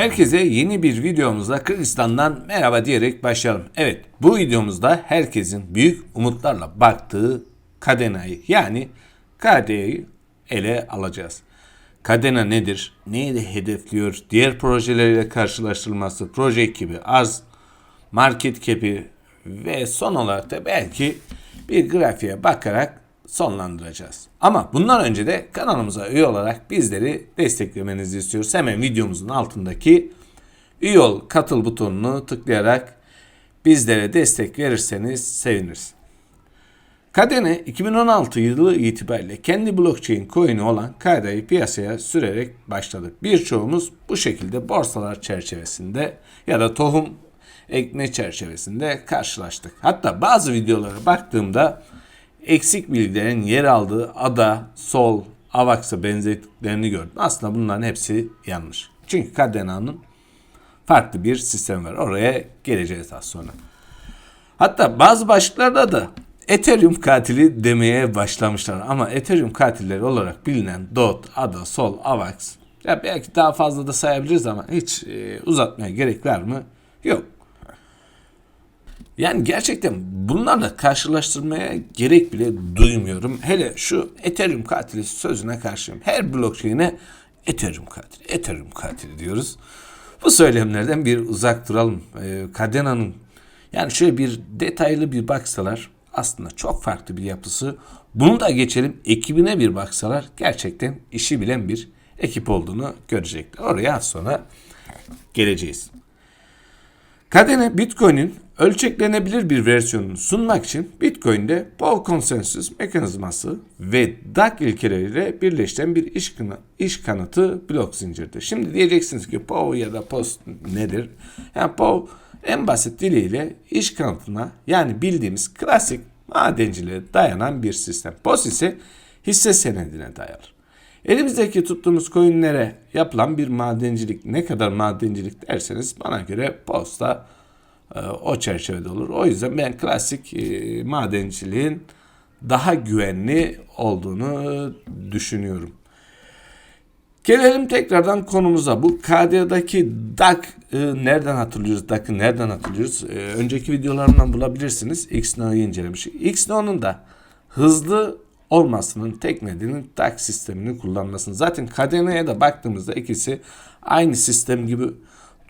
Herkese yeni bir videomuzda Kırgızistan'dan merhaba diyerek başlayalım. Evet bu videomuzda herkesin büyük umutlarla baktığı Kadena'yı yani KD'yi ele alacağız. Kadena nedir? Neyi de hedefliyor? Diğer projeleriyle karşılaştırılması, proje ekibi, arz, market cap'i ve son olarak da belki bir grafiğe bakarak sonlandıracağız. Ama bundan önce de kanalımıza üye olarak bizleri desteklemenizi istiyoruz. Hemen videomuzun altındaki üye ol katıl butonunu tıklayarak bizlere destek verirseniz seviniriz. Kadene 2016 yılı itibariyle kendi blockchain coin'i olan Kada'yı piyasaya sürerek başladı. Birçoğumuz bu şekilde borsalar çerçevesinde ya da tohum ekme çerçevesinde karşılaştık. Hatta bazı videolara baktığımda eksik bilgilerin yer aldığı ada, sol, avax'a benzettiklerini gördüm. Aslında bunların hepsi yanlış. Çünkü Cadena'nın farklı bir sistem var. Oraya geleceğiz az sonra. Hatta bazı başlıklarda da Ethereum katili demeye başlamışlar. Ama Ethereum katilleri olarak bilinen DOT, ADA, SOL, AVAX ya belki daha fazla da sayabiliriz ama hiç e, uzatmaya gerek var mı? Yok. Yani gerçekten bunlarla karşılaştırmaya gerek bile duymuyorum. Hele şu Ethereum katili sözüne karşıyım. Her blockchain'e Ethereum katili, Ethereum katili diyoruz. Bu söylemlerden bir uzak duralım. Ee, Cadena'nın yani şöyle bir detaylı bir baksalar aslında çok farklı bir yapısı. Bunu da geçelim ekibine bir baksalar gerçekten işi bilen bir ekip olduğunu görecekler. Oraya sonra geleceğiz. Kadene Bitcoin'in ölçeklenebilir bir versiyonunu sunmak için Bitcoin'de Bow konsensüs mekanizması ve DAG ilkeleriyle birleşen bir iş, iş kanıtı blok zincirdir. Şimdi diyeceksiniz ki Bow ya da POST nedir? Yani Bow en basit diliyle iş kanıtına yani bildiğimiz klasik madenciliğe dayanan bir sistem. POS ise hisse senedine dayanır. Elimizdeki tuttuğumuz coinlere yapılan bir madencilik ne kadar madencilik derseniz bana göre posta o çerçevede olur. O yüzden ben klasik e, madenciliğin daha güvenli olduğunu düşünüyorum. Gelelim tekrardan konumuza. Bu KD'daki DAC e, nereden hatırlıyoruz? DAC'ı nereden hatırlıyoruz? E, önceki videolarımdan bulabilirsiniz. XNO'yu incelemiş. XNO'nun da hızlı olmasının tek nedeni DAC sistemini kullanmasının. Zaten Cadena'ya da baktığımızda ikisi aynı sistem gibi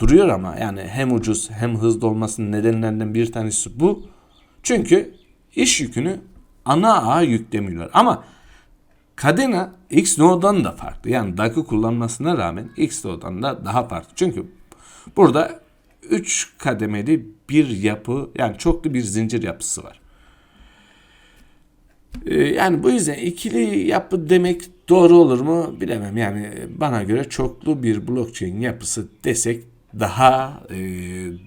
duruyor ama yani hem ucuz hem hızlı olmasının nedenlerinden bir tanesi bu. Çünkü iş yükünü ana ağa yüklemiyorlar. Ama Cadena XNO'dan da farklı. Yani DAC'ı kullanmasına rağmen XNO'dan da daha farklı. Çünkü burada 3 kademeli bir yapı yani çoklu bir zincir yapısı var. Ee, yani bu yüzden ikili yapı demek doğru olur mu bilemem. Yani bana göre çoklu bir blockchain yapısı desek daha e,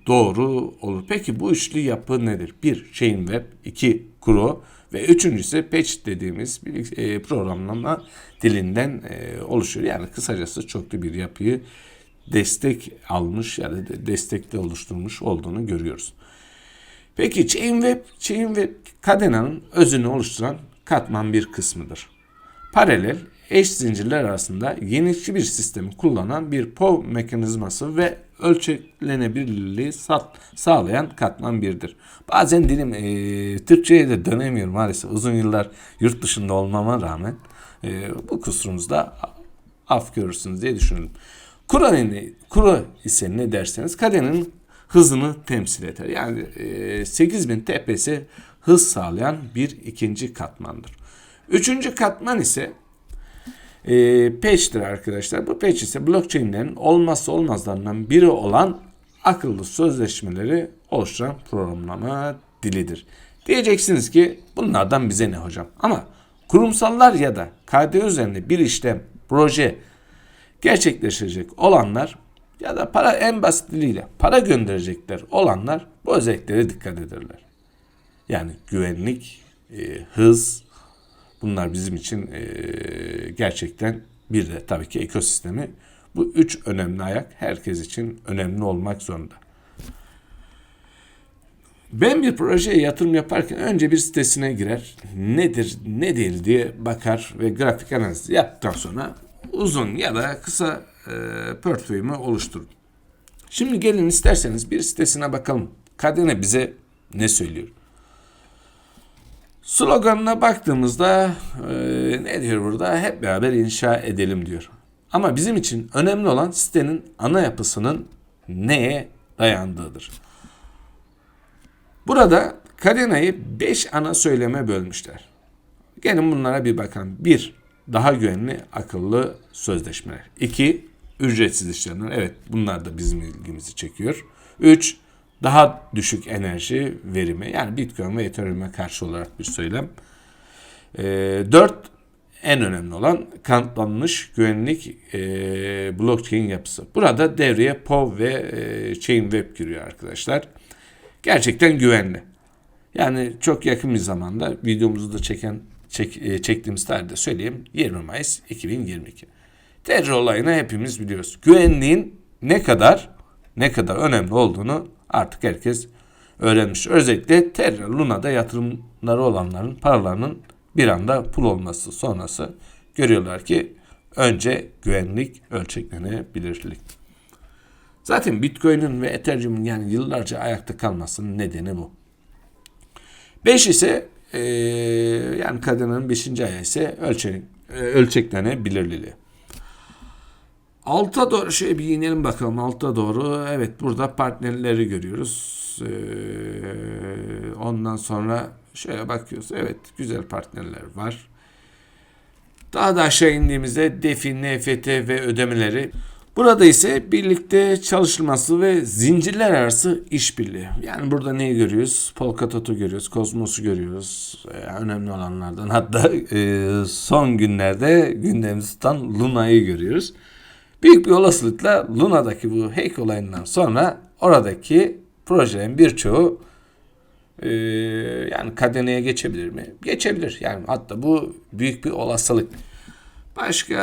doğru olur. Peki bu üçlü yapı nedir? Bir Chain Web, iki Kuro ve üçüncüsü Patch dediğimiz bir e, programlama dilinden e, oluşuyor. Yani kısacası çoklu bir yapıyı destek almış ya da destekte oluşturmuş olduğunu görüyoruz. Peki Chain Web, Chain Web Cadena'nın özünü oluşturan katman bir kısmıdır. Paralel, eş zincirler arasında yenilikçi bir sistemi kullanan bir POW mekanizması ve ölçeklenebilirliği sağlayan katman birdir. Bazen dilim e, Türkçe'ye de dönemiyorum maalesef. Uzun yıllar yurt dışında olmama rağmen e, bu kusurumuzda af görürsünüz diye düşünüyorum. Kura, ne, kura ise ne derseniz kadenin hızını temsil eder. Yani e, 8000 TPS hız sağlayan bir ikinci katmandır. Üçüncü katman ise e, patch'tir arkadaşlar. Bu patch ise blockchain'lerin olmazsa olmazlarından biri olan akıllı sözleşmeleri oluşturan programlama dilidir. Diyeceksiniz ki bunlardan bize ne hocam? Ama kurumsallar ya da KD üzerinde bir işlem, proje gerçekleştirecek olanlar ya da para en basit diliyle para gönderecekler olanlar bu özelliklere dikkat ederler. Yani güvenlik, e, hız bunlar bizim için e, gerçekten bir de tabii ki ekosistemi bu üç önemli ayak herkes için önemli olmak zorunda. Ben bir projeye yatırım yaparken önce bir sitesine girer. Nedir, ne değil diye bakar ve grafik analizi yaptıktan sonra uzun ya da kısa e, portföyümü oluştururum. Şimdi gelin isterseniz bir sitesine bakalım. Kadene bize ne söylüyor? Sloganına baktığımızda e, ne diyor burada? Hep beraber inşa edelim diyor. Ama bizim için önemli olan sitenin ana yapısının neye dayandığıdır. Burada Kadena'yı 5 ana söyleme bölmüşler. Gelin bunlara bir bakalım. 1. Daha güvenli, akıllı sözleşmeler. 2. Ücretsiz işlemler. Evet bunlar da bizim ilgimizi çekiyor. 3. Daha düşük enerji verimi. Yani Bitcoin ve Ethereum'e karşı olarak bir söylem. 4. En önemli olan kanıtlanmış güvenlik e, blockchain yapısı. Burada devreye POV ve e, Chainweb giriyor arkadaşlar. Gerçekten güvenli. Yani çok yakın bir zamanda videomuzu da çeken çek, e, çektiğimiz tarihte söyleyeyim 20 Mayıs 2022. Terör olayını hepimiz biliyoruz. Güvenliğin ne kadar ne kadar önemli olduğunu artık herkes öğrenmiş. Özellikle Terra Luna'da yatırımları olanların paralarının bir anda pul olması sonrası görüyorlar ki önce güvenlik ölçeklenebilirlik. Zaten Bitcoin'in ve Ethereum'un yani yıllarca ayakta kalmasının nedeni bu. 5 ise e, yani kadının 5. ayağı ise ölçek, ölçeklenebilirliği. Alta doğru şöyle bir inelim bakalım alta doğru. Evet burada partnerleri görüyoruz. Ee, ondan sonra şöyle bakıyoruz. Evet güzel partnerler var. Daha da aşağı indiğimizde DeFi, NFT ve ödemeleri. Burada ise birlikte çalışılması ve zincirler arası işbirliği. Yani burada neyi görüyoruz? Polkadot'u görüyoruz, Cosmos'u görüyoruz. Ee, önemli olanlardan hatta e, son günlerde gündemimizde tutan Luna'yı görüyoruz. Büyük bir olasılıkla Luna'daki bu hack olayından sonra oradaki projelerin birçoğu e, yani kadeneye geçebilir mi? Geçebilir. Yani hatta bu büyük bir olasılık. Başka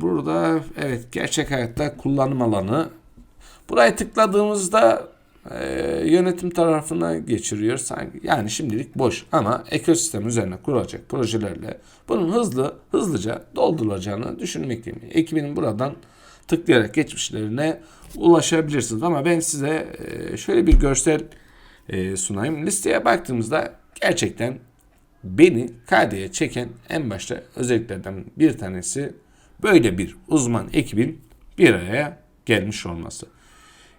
burada evet gerçek hayatta kullanım alanı. Buraya tıkladığımızda e, yönetim tarafına geçiriyor sanki. Yani şimdilik boş ama ekosistem üzerine kurulacak projelerle bunun hızlı hızlıca doldurulacağını düşünmekteyim. Ekibinin buradan tıklayarak geçmişlerine ulaşabilirsiniz. Ama ben size e, şöyle bir görsel e, sunayım. Listeye baktığımızda gerçekten beni KD'ye çeken en başta özelliklerden bir tanesi böyle bir uzman ekibin bir araya gelmiş olması.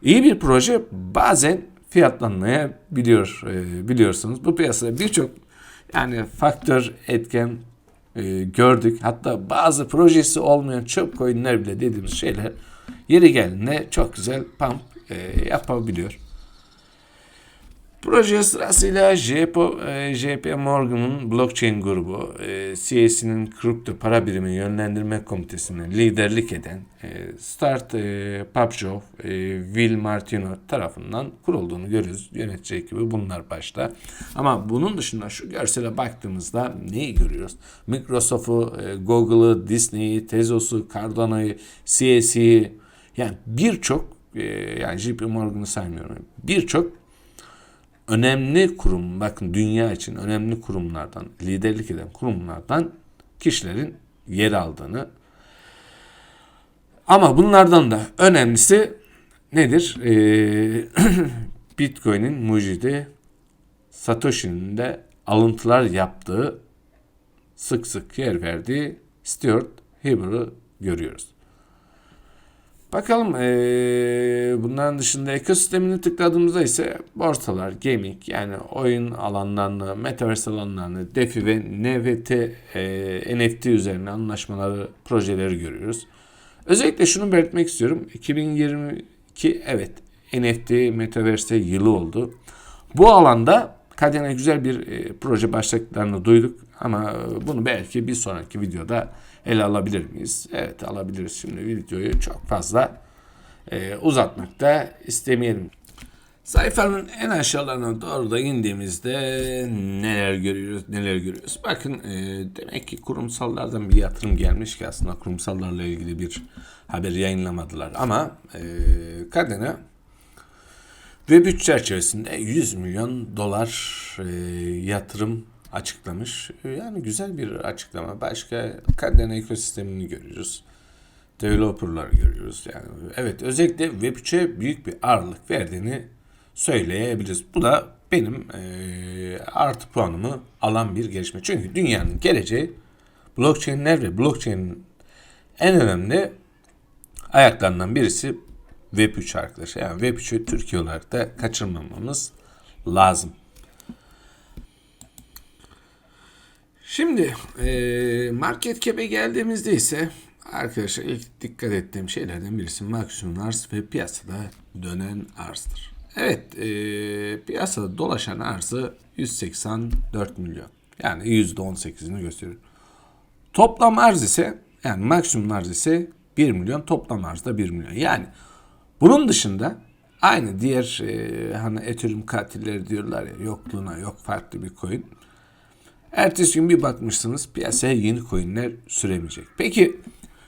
İyi bir proje bazen fiyatlanmayabiliyor e, biliyorsunuz. Bu piyasada birçok yani faktör etken e, gördük. Hatta bazı projesi olmayan çöp coinler bile dediğimiz şeyler yeri geldiğinde çok güzel pump e, yapabiliyor. Proje sırasıyla JP, e, JP Morgan'ın blockchain grubu, e, CAC'nin kripto para birimi yönlendirme komitesine liderlik eden e, Start e, Papjov, e, Will Martino tarafından kurulduğunu görüyoruz. Yönetici ekibi bunlar başta. Ama bunun dışında şu görsele baktığımızda neyi görüyoruz? Microsoft'u, e, Google'ı, Disney'i, Tezos'u, Cardano'yu, CAC'yi yani birçok yani JP Morgan'ı saymıyorum. Birçok önemli kurum, bakın dünya için önemli kurumlardan, liderlik eden kurumlardan kişilerin yer aldığını ama bunlardan da önemlisi nedir? Ee, Bitcoin'in mucidi Satoshi'nin de alıntılar yaptığı sık sık yer verdiği Stuart Haber'ı görüyoruz. Bakalım ee, bunların dışında ekosistemini tıkladığımızda ise borsalar, gaming yani oyun alanlarını, metaverse alanlarını, DeFi ve NFT, e, NFT üzerine anlaşmaları, projeleri görüyoruz. Özellikle şunu belirtmek istiyorum. 2022 evet NFT, metaverse yılı oldu. Bu alanda Kadena güzel bir e, proje başlıklarını duyduk ama bunu belki bir sonraki videoda ele alabilir miyiz? Evet alabiliriz. Şimdi videoyu çok fazla e, uzatmak da istemeyelim. Sayfanın en aşağılarına doğru da indiğimizde neler görüyoruz, neler görüyoruz. Bakın e, demek ki kurumsallardan bir yatırım gelmiş ki aslında kurumsallarla ilgili bir haber yayınlamadılar. Ama e, Kadena Web3 çerçevesinde 100 milyon dolar e, yatırım açıklamış. Yani güzel bir açıklama. Başka Cardano ekosistemini görüyoruz. developerlar görüyoruz. Yani evet özellikle Web3'e büyük bir ağırlık verdiğini söyleyebiliriz. Bu da benim e, artı puanımı alan bir gelişme. Çünkü dünyanın geleceği blockchain'ler ve blockchain'in en önemli ayaklarından birisi Web3 arkadaşlar. Yani Web3'ü Türkiye olarak da kaçırmamamız lazım. Şimdi e, market cap'e geldiğimizde ise arkadaşlar ilk dikkat ettiğim şeylerden birisi maksimum arz ve piyasada dönen arzdır. Evet e, piyasada dolaşan arzı 184 milyon. Yani %18'ini gösteriyor. Toplam arz ise yani maksimum arz ise 1 milyon toplam arz da 1 milyon. Yani bunun dışında aynı diğer e, hani Ethereum katilleri diyorlar ya yokluğuna yok farklı bir coin. Ertesi gün bir bakmışsınız piyasaya yeni coinler süremeyecek. Peki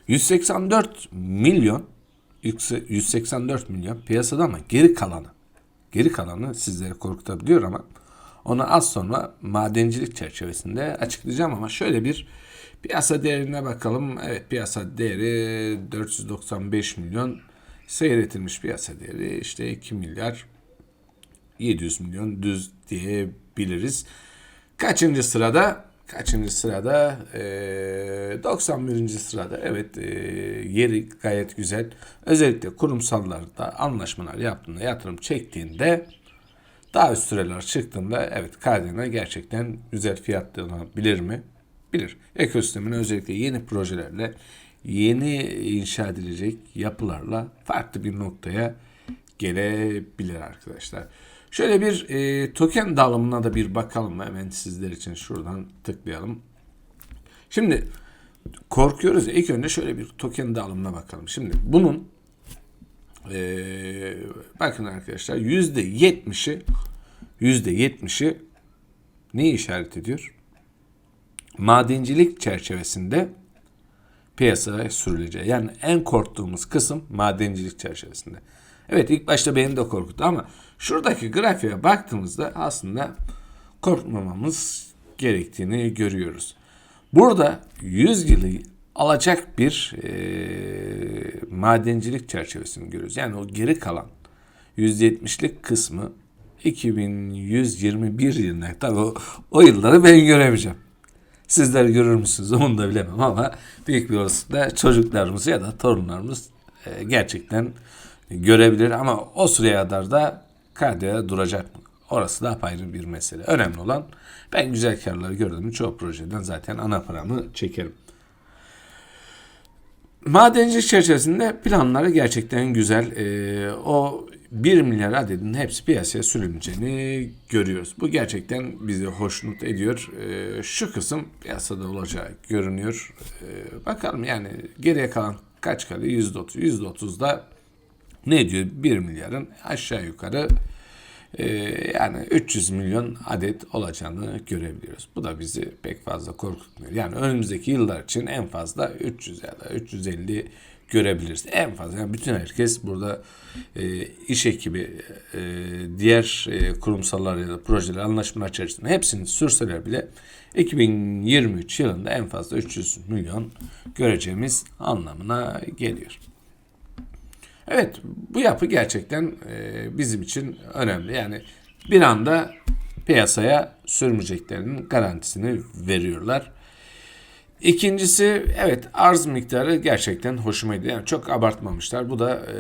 184 milyon 184 milyon piyasada ama geri kalanı geri kalanı sizlere korkutabiliyor ama onu az sonra madencilik çerçevesinde açıklayacağım ama şöyle bir piyasa değerine bakalım. Evet piyasa değeri 495 milyon seyretilmiş piyasa değeri işte 2 milyar 700 milyon düz diyebiliriz. Kaçıncı sırada? Kaçıncı sırada? E, 91. sırada. Evet e, yeri gayet güzel. Özellikle kurumsallarda anlaşmalar yaptığında, yatırım çektiğinde daha üst süreler çıktığında evet Cardano gerçekten güzel fiyatlanabilir mi? Bilir. Ekosistemin özellikle yeni projelerle yeni inşa edilecek yapılarla farklı bir noktaya gelebilir arkadaşlar. Şöyle bir e, token dağılımına da bir bakalım hemen sizler için şuradan tıklayalım. Şimdi korkuyoruz ya ilk önce şöyle bir token dağılımına bakalım. Şimdi bunun e, bakın arkadaşlar yüzde yetmişi yüzde yetmişi ne işaret ediyor? Madencilik çerçevesinde piyasaya sürüleceği. Yani en korktuğumuz kısım madencilik çerçevesinde. Evet ilk başta beni de korkuttu ama şuradaki grafiğe baktığımızda aslında korkmamamız gerektiğini görüyoruz. Burada 100 yılı alacak bir e, madencilik çerçevesini görüyoruz. Yani o geri kalan %70'lik kısmı 2121 yılına tabii o, o yılları ben göremeyeceğim. Sizler görür müsünüz onu da bilemem ama büyük bir olasılıkla çocuklarımız ya da torunlarımız e, gerçekten görebilir ama o süreye kadar da KDV duracak mı? Orası da apayrı bir mesele. Önemli olan ben güzel karları gördüm. Çoğu projeden zaten ana paramı çekerim. Madencilik çerçevesinde planları gerçekten güzel. Ee, o 1 milyar adedin hepsi piyasaya sürüleceğini görüyoruz. Bu gerçekten bizi hoşnut ediyor. Ee, şu kısım piyasada olacağı görünüyor. Ee, bakalım yani geriye kalan kaç kalıyor? %30. %30'da ne diyor? 1 milyarın aşağı yukarı e, yani 300 milyon adet olacağını görebiliyoruz. Bu da bizi pek fazla korkutmuyor. Yani önümüzdeki yıllar için en fazla 300 ya da 350 görebiliriz. En fazla yani bütün herkes burada e, iş ekibi, e, diğer e, kurumsallar ya da projeler anlaşmalar içerisinde hepsini sürseler bile 2023 yılında en fazla 300 milyon göreceğimiz anlamına geliyor. Evet bu yapı gerçekten e, bizim için önemli. Yani bir anda piyasaya sürmeyeceklerinin garantisini veriyorlar. İkincisi evet arz miktarı gerçekten hoşuma gidiyor. Yani çok abartmamışlar. Bu da e,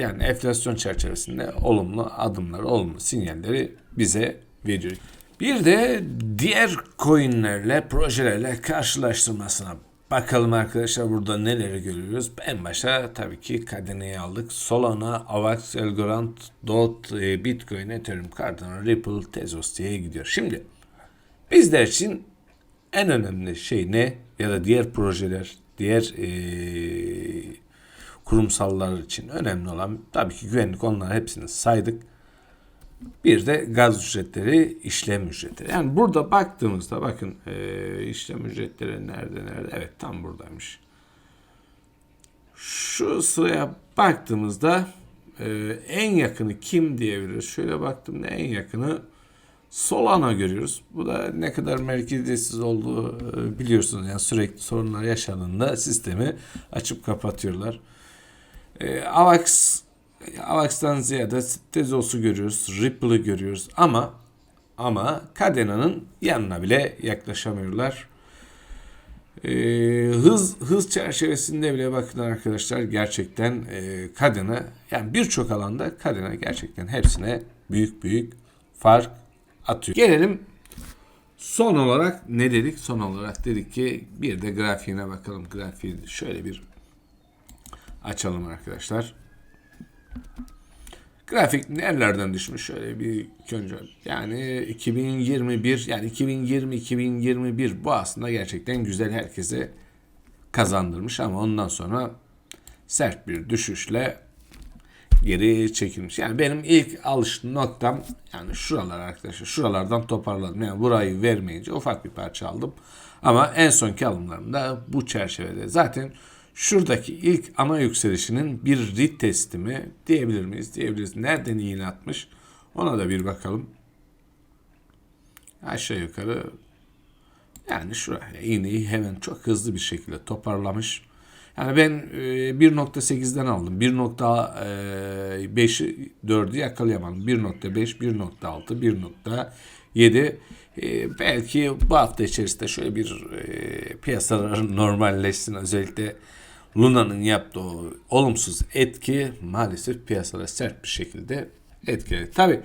yani enflasyon çerçevesinde olumlu adımlar, olumlu sinyalleri bize veriyor. Bir de diğer coinlerle, projelerle karşılaştırmasına Bakalım arkadaşlar burada neleri görüyoruz. En başta tabii ki Cardano'yu aldık. Solana, Avax, Elgorand, Dot, e, Bitcoin, Ethereum, Cardano, Ripple, Tezos diye gidiyor. Şimdi bizler için en önemli şey ne? Ya da diğer projeler, diğer e, kurumsallar için önemli olan tabii ki güvenlik onları hepsini saydık. Bir de gaz ücretleri, işlem ücretleri. Yani burada baktığımızda bakın e, işlem ücretleri nerede nerede? Evet tam buradaymış. Şu sıraya baktığımızda e, en yakını kim diyebiliriz? Şöyle baktığımda en yakını Solana görüyoruz. Bu da ne kadar merkeziyetsiz olduğu e, biliyorsunuz. Yani sürekli sorunlar yaşandığında sistemi açıp kapatıyorlar. E, AVAX AVAX'tan ziyade Tezos'u görüyoruz. Ripple'ı görüyoruz. Ama ama Cadena'nın yanına bile yaklaşamıyorlar. E, hız hız çerçevesinde bile bakın arkadaşlar gerçekten e, Cadena yani birçok alanda Cadena gerçekten hepsine büyük büyük fark atıyor. Gelelim son olarak ne dedik? Son olarak dedik ki bir de grafiğine bakalım. Grafiği şöyle bir açalım arkadaşlar. Grafik nerelerden düşmüş? Şöyle bir önce yani 2021 yani 2020 2021 bu aslında gerçekten güzel herkese kazandırmış ama ondan sonra sert bir düşüşle geri çekilmiş. Yani benim ilk alış noktam yani şuralar arkadaşlar. Şuralardan toparladım. Yani burayı vermeyince ufak bir parça aldım. Ama en sonki alımlarımda bu çerçevede. Zaten şuradaki ilk ana yükselişinin bir retesti mi diyebilir miyiz? Diyebiliriz. Nereden iğne atmış? Ona da bir bakalım. Aşağı yukarı yani şuraya iğneyi hemen çok hızlı bir şekilde toparlamış. Yani ben 1.8'den aldım. 1.5'i 4'ü yakalayamadım. 1.5, 1.6, 1.7 belki bu hafta içerisinde şöyle bir e, piyasalar normalleşsin. Özellikle Luna'nın yaptığı olumsuz etki maalesef piyasalara sert bir şekilde etkiledi. Tabi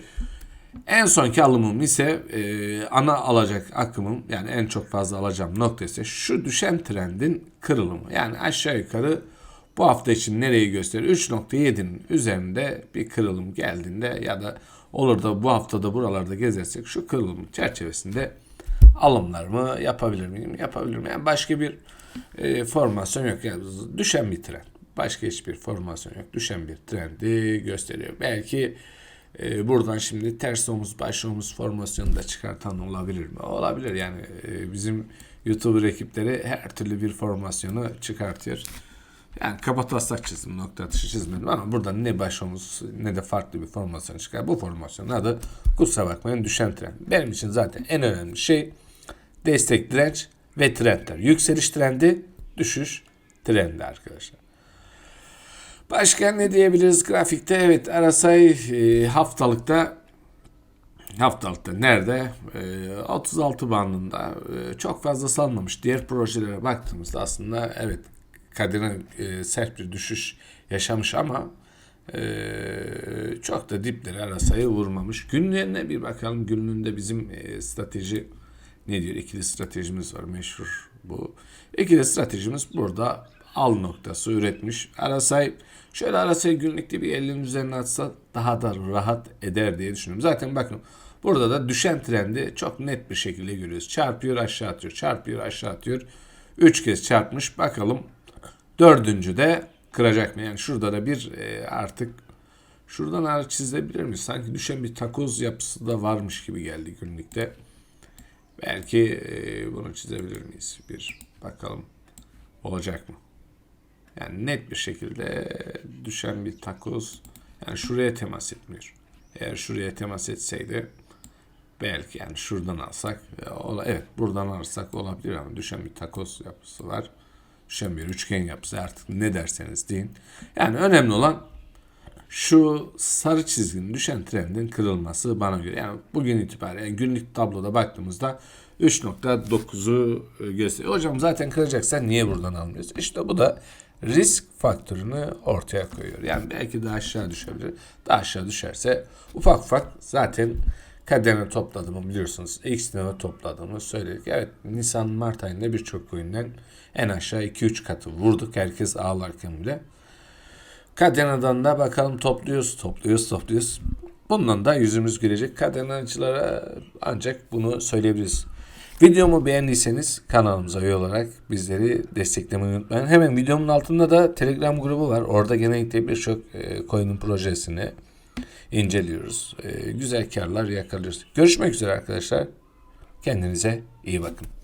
en sonki alımım ise e, ana alacak akımım yani en çok fazla alacağım nokta ise şu düşen trendin kırılımı. Yani aşağı yukarı bu hafta için nereyi gösteriyor? 3.7'nin üzerinde bir kırılım geldiğinde ya da olur da bu haftada buralarda gezersek şu kırılım çerçevesinde alımlarımı yapabilir miyim? Yapabilirim. Yani başka bir e, formasyon yok. Yani düşen bir trend. Başka hiçbir formasyon yok. Düşen bir trendi gösteriyor. Belki e, buradan şimdi ters omuz baş omuz formasyonu da çıkartan olabilir mi? Olabilir yani e, bizim YouTuber ekipleri her türlü bir formasyonu çıkartıyor. Yani kaba taslak çizdim, nokta atışı çizmedim ama burada ne baş omuz ne de farklı bir formasyon çıkar. Bu formasyonun adı kusura bakmayın düşen trend. Benim için zaten en önemli şey destek direnç ve trendler. Yükseliş trendi, düşüş trendi arkadaşlar. Başka ne diyebiliriz grafikte? Evet Arasay e, haftalıkta haftalıkta nerede? E, 36 bandında e, çok fazla salmamış. Diğer projelere baktığımızda aslında evet kadına e, sert bir düşüş yaşamış ama e, çok da dipleri arasayı vurmamış. Günlerine bir bakalım. Günlüğünde bizim e, strateji ne diyor? İkili stratejimiz var meşhur bu. İkili stratejimiz burada al noktası üretmiş. Arasay şöyle Arasay günlükte bir 50'nin üzerine atsa daha da rahat eder diye düşünüyorum. Zaten bakın burada da düşen trendi çok net bir şekilde görüyoruz. Çarpıyor aşağı atıyor, çarpıyor aşağı atıyor. Üç kez çarpmış. Bakalım dördüncü de kıracak mı? Yani şurada da bir e, artık şuradan ağrı çizebilir miyiz? Sanki düşen bir takoz yapısı da varmış gibi geldi günlükte. Belki e, bunu çizebilir miyiz? Bir bakalım olacak mı? Yani net bir şekilde düşen bir takoz yani şuraya temas etmiyor. Eğer şuraya temas etseydi belki yani şuradan alsak evet buradan alırsak olabilir ama düşen bir takoz yapısı var. Düşen bir üçgen yapısı artık ne derseniz deyin. Yani önemli olan şu sarı çizginin düşen trendin kırılması bana göre. Yani bugün itibariyle yani günlük tabloda baktığımızda 3.9'u gösteriyor. Hocam zaten kıracaksan niye buradan almıyorsun? İşte bu da risk faktörünü ortaya koyuyor. Yani belki daha aşağı düşebilir. Daha aşağı düşerse ufak ufak zaten kademe topladığımı biliyorsunuz. X'leme topladığımı söyledik. Evet Nisan Mart ayında birçok coin'den en aşağı 2-3 katı vurduk. Herkes ağlarken bile. Cadena'dan da bakalım topluyoruz, topluyoruz, topluyoruz. Bundan da yüzümüz gülecek. Cadena'cılara ancak bunu söyleyebiliriz. Videomu beğendiyseniz kanalımıza üye olarak bizleri desteklemeyi unutmayın. Hemen videomun altında da Telegram grubu var. Orada genellikle birçok e, coin'in projesini inceliyoruz. E, güzel karlar yakalıyoruz. Görüşmek üzere arkadaşlar. Kendinize iyi bakın.